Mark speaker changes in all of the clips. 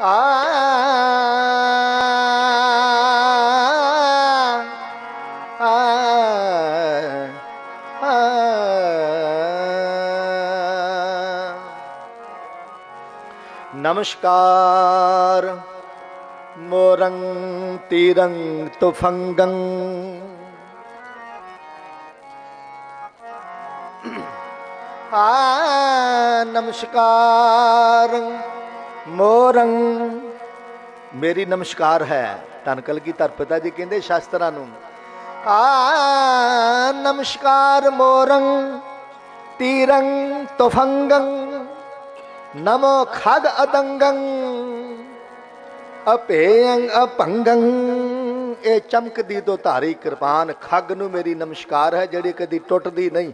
Speaker 1: ਆ ਨਮਸਕਾਰ ਮੋਰੰ ਤੀਰੰ ਤੁਫੰਗੰ ਆ ਨਮਸਕਾਰ ਮੋਰੰ। ਮੇਰੀ ਨਮਸਕਾਰ ਹੈ ਧੰਨ ਕਲਗੀਧਰ ਪਿਤਾ ਜੀ ਕਹਿੰਦੇ ਸ਼ਾਸਤਰਾਂ ਨੂੰ। ਆ ਨਮਸਕਾਰ ਮੋਰੰ, ਤੀਰੰ ਤੁਫੰਗੰ, ਨਮੋ ਖਗ ਅਦੰਗੰ ਅਪੇਯੰ ਅਪੰਗੰ। ਇਹ ਚਮਕਦੀ ਦੋ ਧਾਰੀ ਕਿਰਪਾਨ, ਖੱਗ ਨੂੰ ਮੇਰੀ ਨਮਸਕਾਰ ਹੈ ਜਿਹੜੀ ਕਦੀ ਟੁੱਟਦੀ ਨਹੀਂ,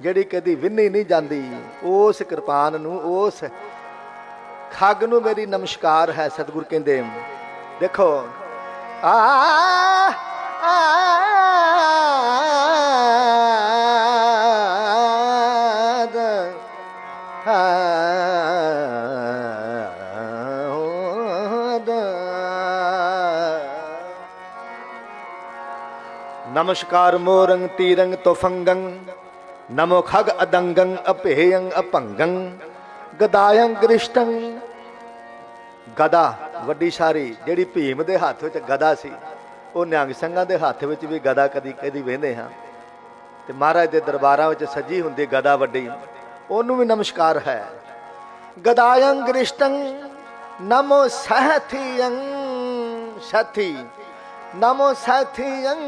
Speaker 1: ਜਿਹੜੀ ਕਦੀ ਵਿੰਨੀ ਨਹੀਂ ਜਾਂਦੀ। ਉਸ ਕਿਰਪਾਨ ਨੂੰ, ਉਸ ਖੱਗ ਨੂੰ ਮੇਰੀ ਨਮਸਕਾਰ ਹੈ ਸਤਿਗੁਰ ਕਹਿੰਦੇ ਦੇਖੋ ਆ ਆ ਨਮਸਕਾਰ ਮੋਰੰਗ ਤੀਰੰਗ ਤੋਫੰਗੰ ਨਮੋ ਖਗ ਅਦੰਗੰ ਅਭੇਯੰ ਅਪੰਗੰ ਗਦਾਯੰ ਗ੍ਰਿਸ਼ਟੰ ਗਦਾ, ਵੱਡੀ ਸਾਰੀ, ਜਿਹੜੀ ਭੀਮ ਦੇ ਹੱਥ ਵਿੱਚ ਗਦਾ ਸੀ, ਉਹ ਨਿਹੰਗ ਸਿੰਘਾਂ ਦੇ ਹੱਥ ਵਿੱਚ ਵੀ ਗਦਾ ਕਦੀ ਕਦੀ ਵੇਂਦੇ ਹਾਂ। ਤੇ ਮਹਾਰਾਜ ਦੇ ਦਰਬਾਰਾਂ ਵਿੱਚ ਸੱਜੀ ਹੁੰਦੀ ਗਦਾ ਵੱਡੀ। ਉਹਨੂੰ ਵੀ ਨਮਸਕਾਰ ਹੈ। ਗਦਾਯੰ ਗ੍ਰਿਸ਼ਟੰ ਨਮੋ ਸਹਥਿਯੰ। ਸਥੀ ਨਮੋ ਸਥਿਯੰ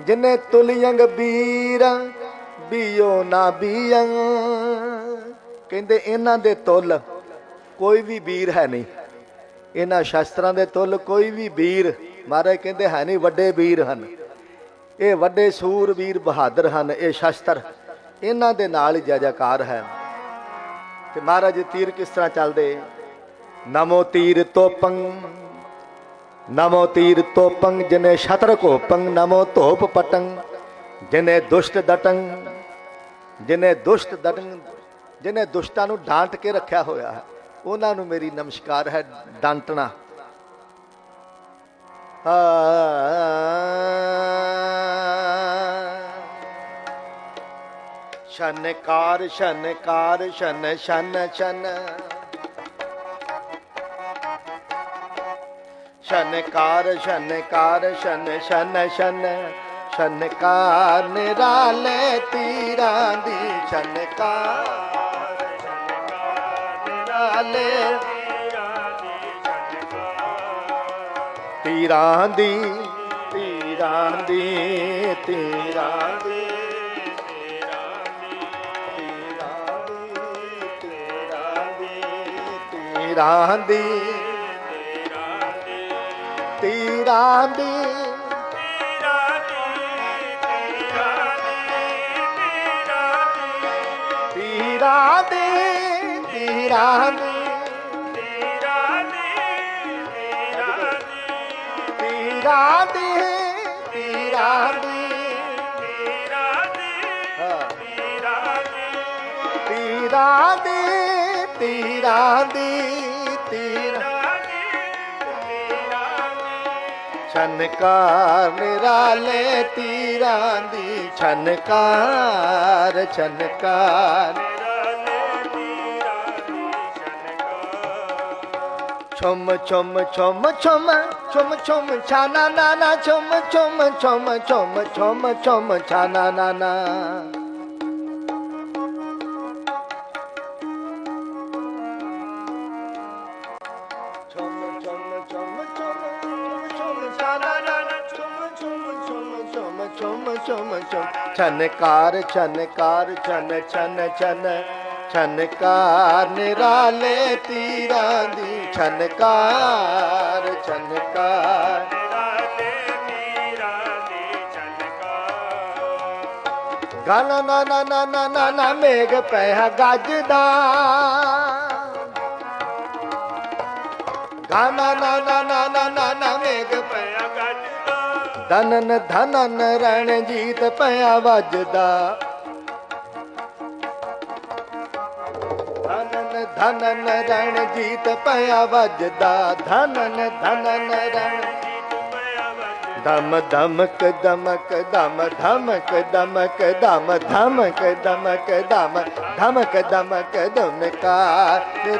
Speaker 1: ਜਿਨੇ ਤੁਲਿਯੰਗ ਬੀਰ, ਬੀਓ ਨਾ ਬੀਯੰ। ਕਹਿੰਦੇ ਇਹਨਾਂ ਦੇ ਤੁਲ ਕੋਈ ਵੀ ਵੀਰ ਹੈ ਨਹੀਂ। ਇਹਨਾਂ ਸ਼ਾਸਤਰਾਂ ਦੇ ਤੁਲ ਕੋਈ ਵੀ ਵੀਰ, ਮਹਾਰਾਜ ਕਹਿੰਦੇ ਹੈ ਨਹੀਂ ਵੱਡੇ ਵੀਰ ਹਨ। ਇਹ ਵੱਡੇ ਸੂਰਵੀਰ ਬਹਾਦਰ ਹਨ, ਇਹ ਸ਼ਸਤਰ। ਇਹਨਾਂ ਦੇ ਨਾਲ ਹੀ ਜੈ ਜੈਕਾਰ ਹੈ। ਤੇ ਮਹਾਰਾਜ ਤੀਰ ਕਿਸ ਤਰ੍ਹਾਂ ਚੱਲਦੇ? ਨਮੋ ਤੀਰ ਤੋਪੰ, ਨਮੋ ਤੀਰ ਤੋਪੰ, ਜਿਨੇ ਸ਼ਤਰ ਕੋਪੰ ਨਮੋ ਧੋਪ ਪਟੰ, ਜਿਨੇ ਦੁਸ਼ਟ ਦਟੰ, ਜਿਨੇ ਦੁਸ਼ਟ ਦਟੰ ਜਿਨੇ ਦੁਸ਼ਟਾਂ ਨੂੰ ਡਾਂਟ ਕੇ ਰੱਖਿਆ ਹੋਇਆ ਹੈ, ਉਹਨਾਂ ਨੂੰ ਮੇਰੀ ਨਮਸਕਾਰ ਹੈ ਡਾਂਟਣਾ। ਸ਼ਨਕਾਰ ਸ਼ਨਕਾਰ, ਸ਼ਨ ਸ਼ਨ ਸ਼ਨ। ਸ਼ਨਕਾਰ ਸ਼ਨਕਾਰ, ਸ਼ਨ ਸ਼ਨ ਸ਼ਨ। ਸ਼ਨਕਾਰ ਨਿਰਾਲੇ ਤੀਰਾਂ ਦੀ ਸ਼ਨਕਾਰ। ਨਿਰਾਲੇ ਤੀਰਾਂ ਦੀ ਤੀਰਾਂ ਦੀ ਤੀਰਾਂ ਦੀ। ਤੀਰਾਂ ਦੀ ਤੀਰਾਂ ਦੀ। ਤੀਰਾਂ ਤੇਰਾ ਨੀ ਤੇਰਾ ਨੀ ਤੇਰਾ ਨੀ। ਮੇਰਾ ਨੀ ਤੇਰਾ ਤੇਰਾ ਨੀ ਤੇਰਾ ਨੀ। ਤੇਰਾ ਨੀ ਤੇਰਾ ਨੀ ਤੇਰਾ। ਛਨਕਾਰ ਨਿਰਾਲੇ ਤੀਰਾਂ ਦੀ ਛਨਕਾਰ ਛਨਕਾਰ। ছম ছম ছম ছম ছম ছম ছানা না না ছম ছম ছম ছম ছম ছম ছানা না না छनकार छनकार छन छन छन ਛਨਕਾਰ ਨਿਰਾਲੇ ਤੀਰਾਂ ਦੀ ਛਨਕਾਰ ਛਨਕਾਰ ਗਾਨਾ ਨਾ ਨਾ ਨਾ ਨਾ ਨਾ ਨਾ ਮੇਘ ਪਿਆ ਗੱਜਦਾ ਗਾਨਾ ਨਾ ਨਾ ਨਾ ਨਾ ਨਾ ਨਾ ਮੇਘ ਪਿਆ ਧਨਨ ਧਨਨ ਰਣਜੀਤ ਪਿਆ ਵੱਜਦਾ ਧਨਨ ਰਣਜੀਤ ਪਿਆ ਵੱਜਦਾ ਧਨਨ ਧਨਨ ਰਣ ਦਮ ਦਮਕ ਦਮਕ ਦਮ, ਧਮਕ ਦਮਕ ਦਮ, ਧਮਕ ਦਮਕ ਦਮ, ਧਮਕ ਦਮਕ ਦਮਕਾ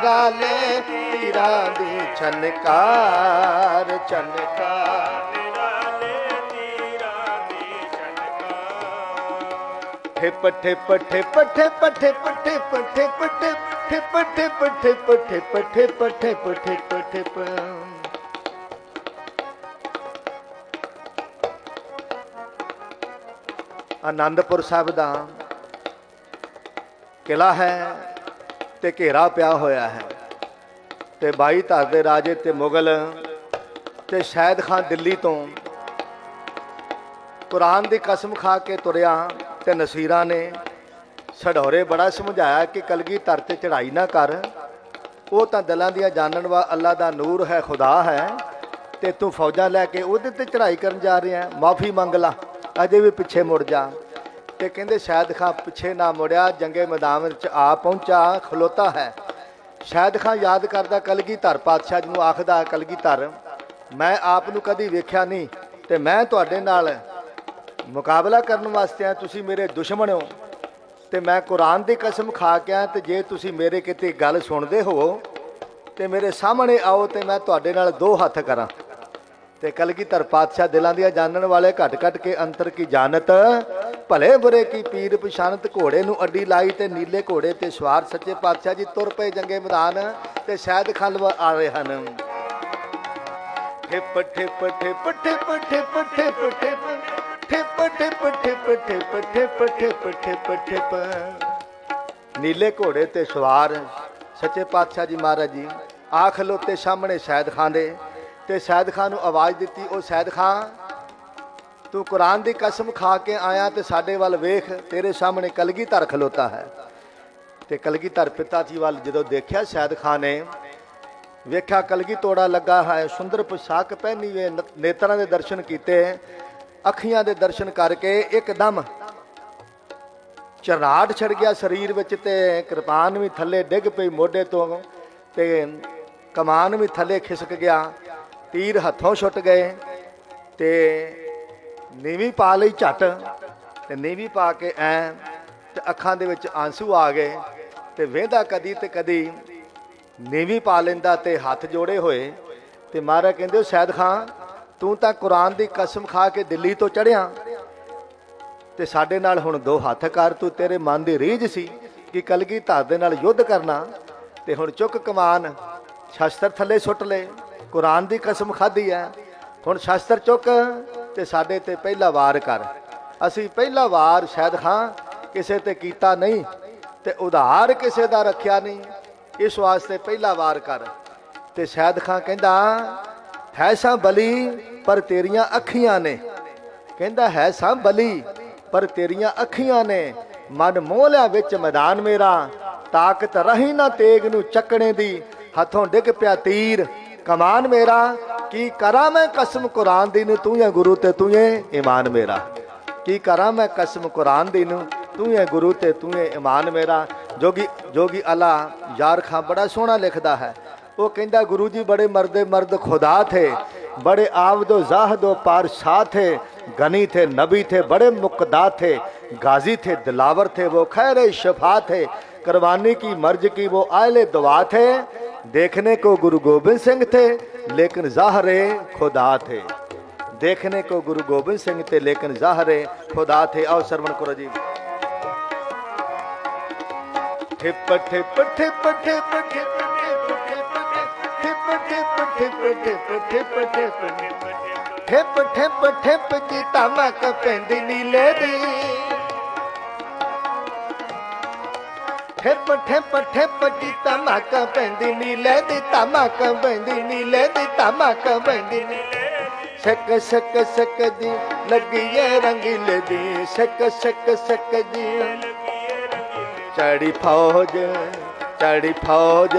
Speaker 1: ਰਾਲੇ ਤੀਰਾਂ ਦੀ ਛਨਕਾਰ ਛਨਕਾਰ। ਠਿਪ ਠਿਪ ਠਿਪ ਠਿਪ ਠਿਪ ਠਿਪ ਠਿਪ ਠਿਪ। ਠਿਪ ਠਿਪ ਠਿਪ ਠਿਪ ਠਿਪ ਠਿਪ ਠਿਪ ਠਿਪ ਆਨੰਦਪੁਰ ਸਾਹਿਬ ਦਾ ਕਿਲਾ ਹੈ ਤੇ ਘੇਰਾ ਪਿਆ ਹੋਇਆ ਹੈ ਤੇ ਬਾਈ ਧਰ ਦੇ ਰਾਜੇ ਤੇ ਮੁਗਲ ਤੇ ਸ਼ਾਇਦ ਖਾਨ ਦਿੱਲੀ ਤੋਂ ਕੁਰਾਨ ਦੀ ਕਸਮ ਖਾ ਕੇ ਤੁਰਿਆ ਤੇ ਨਸੀਰਾਂ ਨੇ ਛਡੌਰੇ ਬੜਾ ਸਮਝਾਇਆ ਕਿ ਕਲਗੀ ਧਰ ਤੇ ਚੜਾਈ ਨਾ ਕਰ। ਉਹ ਤਾਂ ਦਿਲਾਂ ਦੀਆਂ ਜਾਣਨ ਵਾ ਅੱਲਾ ਦਾ ਨੂਰ ਹੈ, ਖੁਦਾ ਹੈ। ਤੇ ਤੂੰ ਫੌਜਾਂ ਲੈ ਕੇ ਉਹਦੇ ਤੇ ਚੜਾਈ ਕਰਨ ਜਾ ਰਿਹਾ ਮਾਫੀ ਮੰਗ ਲਾ, ਅਜੇ ਵੀ ਪਿੱਛੇ ਮੁੜ ਜਾ। ਤੇ ਕਹਿੰਦੇ ਸ਼ਾਇਦ ਖਾਂ ਪਿੱਛੇ ਨਾ ਮੁੜਿਆ, ਜੰਗੇ ਮੈਦਾਨ ਵਿੱਚ ਆ ਪਹੁੰਚਾ, ਖਲੋਤਾ ਹੈ। ਸ਼ਾਇਦ ਖਾਂ ਯਾਦ ਕਰਦਾ ਕਲਗੀ ਧਰ, ਪਾਤਸ਼ਾਹ ਜੀ ਨੂੰ ਆਖਦਾ, ਕਲਗੀ ਧਰ, ਮੈਂ ਆਪ ਨੂੰ ਕਦੀ ਵੇਖਿਆ ਨਹੀਂ, ਤੇ ਮੈਂ ਤੁਹਾਡੇ ਨਾਲ ਮੁਕਾਬਲਾ ਕਰਨ ਵਾਸਤੇ ਆ ਤੁਸੀਂ ਮੇਰੇ ਦੁਸ਼ਮਣ ਹੋ। ਤੇ ਮੈਂ ਕੁਰਾਨ ਦੀ ਕਸਮ ਖਾ ਕੇ ਆ ਤੇ ਜੇ ਤੁਸੀਂ ਮੇਰੇ ਕਿਤੇ ਗੱਲ ਸੁਣਦੇ ਹੋ ਤੇ ਮੇਰੇ ਸਾਹਮਣੇ ਆਓ ਤੇ ਮੈਂ ਤੁਹਾਡੇ ਨਾਲ ਦੋ ਹੱਥ ਕਰਾਂ। ਤੇ ਕਲਗੀਧਰ ਪਾਤਸ਼ਾਹ ਦਿਲਾਂ ਦੀਆਂ ਜਾਣਨ ਵਾਲੇ ਘਟ ਘਟ ਕੇ ਅੰਤਰ ਕੀ ਜਾਣਤ? ਭਲੇ ਬੁਰੇ ਕੀ ਪੀਰ ਪਛਾਨਤ ਘੋੜੇ ਨੂੰ ਅੱਡੀ ਲਾਈ ਤੇ ਨੀਲੇ ਘੋੜੇ ਤੇ ਸਵਾਰ ਸੱਚੇ ਪਾਤਸ਼ਾਹ ਜੀ ਤੁਰ ਪਏ ਜੰਗੇ ਮੈਦਾਨ ਤੇ ਸ਼ਾਇਦ ਖਲਵ ਆ ਰਹੇ ਹਨ। ਠਿਪ ਠਿਪ ਠਿਪ ਠਿਪ ਠਿਪ ਠਿਪ ਠਿਪ ਠਿਪ ਠਿਪ ਠਿਪ ਠਿਪ ਠਿਪ ਠਿਪ ਠਿਪ ਠਿਪ। ਨੀਲੇ ਘੋੜੇ ਤੇ ਸਵਾਰ ਸੱਚੇ ਪਾਤਸ਼ਾਹ ਜੀ ਮਹਾਰਾਜ ਜੀ ਆ ਖਲੋਤੇ ਸਾਹਮਣੇ ਸ਼ਾਇਦ ਖਾਨ ਦੇ। ਤੇ ਸ਼ਾਇਦ ਖਾਨ ਨੂੰ ਆਵਾਜ਼ ਦਿੱਤੀ, ਉਹ ਸ਼ਾਇਦ ਖਾਨ, ਤੂੰ ਕੁਰਾਨ ਦੀ ਕਸਮ ਖਾ ਕੇ ਆਇਆ ਤੇ ਸਾਡੇ ਵੱਲ ਵੇਖ, ਤੇਰੇ ਸਾਹਮਣੇ ਕਲਗੀ ਧਰ ਖਲੋਤਾ ਹੈ। ਤੇ ਕਲਗੀ ਧਰ ਪਿਤਾ ਜੀ ਵੱਲ ਜਦੋਂ ਦੇਖਿਆ ਸ਼ਾਇਦ ਖਾਨ ਨੇ, ਵੇਖਿਆ ਕਲਗੀ ਤੋੜਾ ਲੱਗਾ ਹੈ, ਸੁੰਦਰ ਪੁਸ਼ਾਕ ਪਹਿਨੀ ਵੇ ਨੇਤਰਾਂ ਦੇ ਦਰਸ਼ਨ ਕੀਤੇ। ਅੱਖੀਆਂ ਦੇ ਦਰਸ਼ਨ ਕਰਕੇ ਇੱਕਦਮ ਚਰਨਾਟ ਛੜ ਗਿਆ ਸਰੀਰ ਵਿੱਚ ਤੇ ਕਿਰਪਾਨ ਵੀ ਥੱਲੇ ਡਿੱਗ ਪਈ ਮੋਢੇ ਤੋਂ ਤੇ ਕਮਾਨ ਵੀ ਥੱਲੇ ਖਿਸਕ ਗਿਆ। ਤੀਰ ਹੱਥੋਂ ਛੁੱਟ ਗਏ ਤੇ ਨੀਵੀਂ ਪਾ ਲਈ ਝਟ ਤੇ ਨੀਵੀਂ ਪਾ ਕੇ ਐ ਤੇ ਅੱਖਾਂ ਦੇ ਵਿੱਚ ਆਂਸੂ ਆ ਗਏ ਤੇ ਵੇਂਦਾ ਕਦੀ ਤੇ ਕਦੀ ਨੀਵੀਂ ਪਾ ਲੈਂਦਾ ਤੇ ਹੱਥ ਜੋੜੇ ਹੋਏ ਤੇ ਮਹਾਰਾਜ ਕਹਿੰਦੇ ਸ਼ਾਇਦ ਖਾਂ ਤੂੰ ਤਾਂ ਕੁਰਾਨ ਦੀ ਕਸਮ ਖਾ ਕੇ ਦਿੱਲੀ ਤੋਂ ਚੜਿਆ ਤੇ ਸਾਡੇ ਨਾਲ ਹੁਣ ਦੋ ਹੱਥ ਕਰ, ਤੂੰ ਤੇਰੇ ਮਨ ਦੀ ਰੀਝ ਸੀ ਕਿ ਕਲਗੀ ਧਾਰ ਦੇ ਨਾਲ ਯੁੱਧ ਕਰਨਾ। ਤੇ ਹੁਣ ਚੁੱਕ ਕਮਾਨ, ਸ਼ਸਤਰ ਥੱਲੇ ਸੁੱਟ ਲੈ, ਕੁਰਾਨ ਦੀ ਕਸਮ ਖਾਧੀ ਹੈ ਹੁਣ ਸ਼ਸਤਰ ਚੁੱਕ ਤੇ ਸਾਡੇ ਤੇ ਪਹਿਲਾ ਵਾਰ ਕਰ। ਅਸੀਂ ਪਹਿਲਾ ਵਾਰ ਸ਼ਾਇਦ ਖਾਂ ਕਿਸੇ ਤੇ ਕੀਤਾ ਨਹੀਂ ਤੇ ਉਧਾਰ ਕਿਸੇ ਦਾ ਰੱਖਿਆ ਨਹੀਂ। ਇਸ ਵਾਸਤੇ ਪਹਿਲਾ ਵਾਰ ਕਰ। ਤੇ ਸ਼ਾਇਦ ਖਾਂ ਕਹਿੰਦਾ ਹੈ ਸਾਂ ਬਲੀ ਪਰ ਤੇਰੀਆਂ ਅੱਖੀਆਂ ਨੇ। ਕਹਿੰਦਾ ਹੈ ਸਾਂ ਬਲੀ ਪਰ ਤੇਰੀਆਂ ਅੱਖੀਆਂ ਨੇ। ਮਨ ਮੋਹ ਲਿਆ ਵਿੱਚ ਮੈਦਾਨ ਮੇਰਾ, ਤਾਕਤ ਰਹੀ ਨਾ ਤੇਗ ਨੂੰ ਚੱਕਣੇ ਦੀ। ਹੱਥੋਂ ਡਿੱਗ ਪਿਆ ਤੀਰ, ਕਮਾਨ ਮੇਰਾ। ਕੀ ਕਰਾਂ ਮੈਂ ਕਸਮ ਕੁਰਾਨ ਦੀ ਨੂੰ, ਤੂੰ ਹੈ ਗੁਰੂ ਤੇ ਤੂੰ ਹੈ ਈਮਾਨ ਮੇਰਾ। ਕੀ ਕਰਾਂ ਮੈਂ ਕਸਮ ਕੁਰਾਨ ਦੀ ਨੂੰ, ਤੂੰ ਹੈ ਗੁਰੂ ਤੇ ਤੂੰ ਹੈ ਈਮਾਨ ਮੇਰਾ। ਜੋਗੀ ਜੋਗੀ ਅਲਾ ਯਾਰ ਖਾਂ ਬੜਾ ਸੋਹਣਾ ਲਿਖਦਾ ਹੈ। ਉਹ ਕਹਿੰਦਾ ਗੁਰੂ ਜੀ ਬੜੇ ਮਰਦੇ ਮਰਦ ਖੁਦਾ ਥੇ ਬੜੇ ਆਵਦੋ ਜ਼ਾਹਦੋ ਪਾਰਸ਼ਾ थे गनी थे नबी थे बड़े मुक्दा थे गाजी थे दिलावर थे वो खैर शफा थे करवानी की मर्ज की वो आले दुआ थे देखने को गुरु गोबिंद सिंह थे लेकिन ज़ाहरे खुदा थे देखने को गुरु गोबिंद सिंह थे लेकिन ज़ाहरे खुदा थे आओ श्रवण करो जी ठिप ठिप ठिप ठिप ठिप ठिप ठिप ठिप ठिप ठिप ठिप ठिप ਠਿਪ ਠਿਪ ਠਿਪ ਦੀ ਧਮਕ ਪੈਂਦੀ ਨੀਲੇ ਦੀ ਠਿਪ ਠਿਪ ਠਿਪ ਦੀ ਧਮਕ ਪੈਂਦੀ ਨੀਲੇ ਦੀ ਧਮਕ ਪੈਂਦੀ ਨੀਲੇ ਦੀ ਧਮਕ ਪੈਂਦੀ ਨੀਲੇ ਸਕ ਸਕ ਸਕ ਦੀ ਲੱਗੀ ਏ ਰੰਗੀਲੇ ਦੀ ਸਕ ਸਕ ਸਕ ਦੀ ਚੜੀ ਫੌਜ ਚੜੀ ਫੌਜ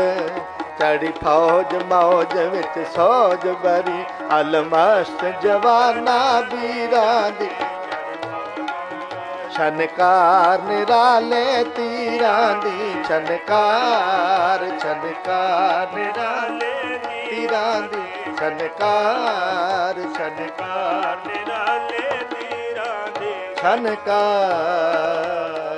Speaker 1: ਚੜੀ ਫੌਜ ਮੌਜ ਵਿੱਚ ਸੋਜ ਬਰੀ, ਅਲਮਸਤ ਜਵਾਨਾ ਵੀਰਾਂ ਦੀ। ਛਨਕਾਰ ਨਿਰਾਲੇ ਤੀਰਾਂ ਦੀ, ਛਨਕਾਰ ਛਨਕਾਰ ਨਿਰਾਲੇ ਤੀਰਾਂ ਦੀ। ਛਨਕਾਰ ਛਨਕਾਰ
Speaker 2: ਨਿਰਾਲੇ ਤੀਰਾਂ ਦੀ।
Speaker 1: ਛਨਕਾਰ